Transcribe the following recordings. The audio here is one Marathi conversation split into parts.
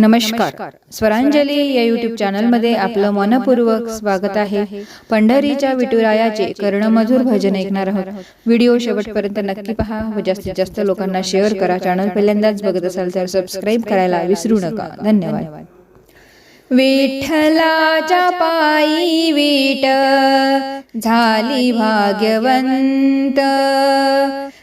नमस्कार. स्वरांजली या युट्यूब चॅनलमध्ये आपलं मनपूर्वक स्वागत आहे. पंढरीच्या विठुरायाचे कर्णमधुर भजन ऐकणार आहोत. व्हिडिओ शेवटपर्यंत नक्की पहा व जास्तीत जास्त लोकांना शेअर करा. चॅनल पहिल्यांदाच बघत असाल तर सबस्क्राईब करायला विसरू नका. धन्यवाद. विठ्ठलाच्या पायी विट झाली भाग्यवंत.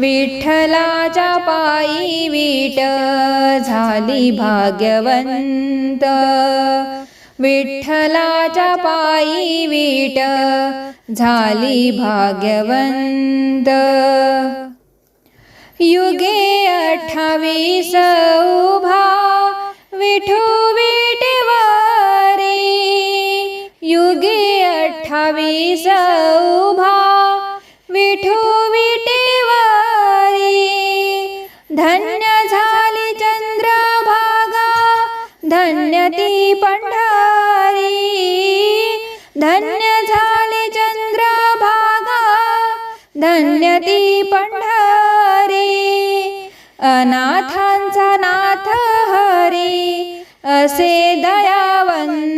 विठ्ठलाच्या पायी विट झाली भाग्यवंत. विठ्ठलाच्या पायी विट झाली भाग्यवंत. युगे अठ्ठावीस उभा विठू विटवारी युगे अठ्ठावीस उभा विठू धन्य झाली चंद्रभागा धन्य ती पंढारी. धन्य झाली चंद्रभागा धन्य ती पंढारी. अनाथांचा नाथ हरी असे दयावंत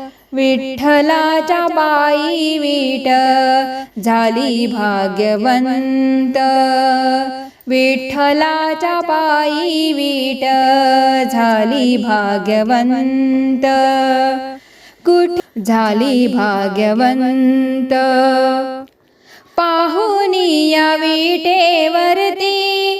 विठ्ठलाच्या बाई विट. झाली भाग्यवंत. विठ्ठलाच्या पायी विट. झाली भाग्यवंत. कुठ? झाली भाग्यवंत. पाहुनी या विटेवरती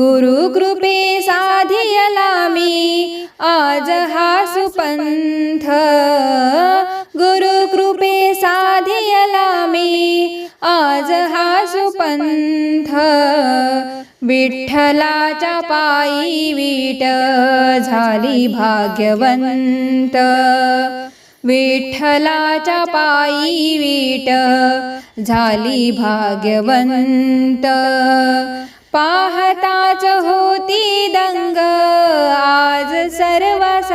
गुरु कृपे साधियला मी. आज हा सुपंथ. गुरु कृपे साधियला मी. आज हा सुपंथ. विठ्ठलाच्या पायी विट झाली भाग्यवंत. विठ्ठलाच्या पायी विट झाली भाग्यवंत.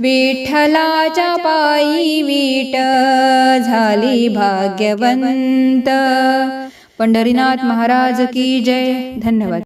विठ्ठलाच्या पायी विट झाली भाग्यवंत. पंढरीनाथ महाराज की जय. धन्यवाद.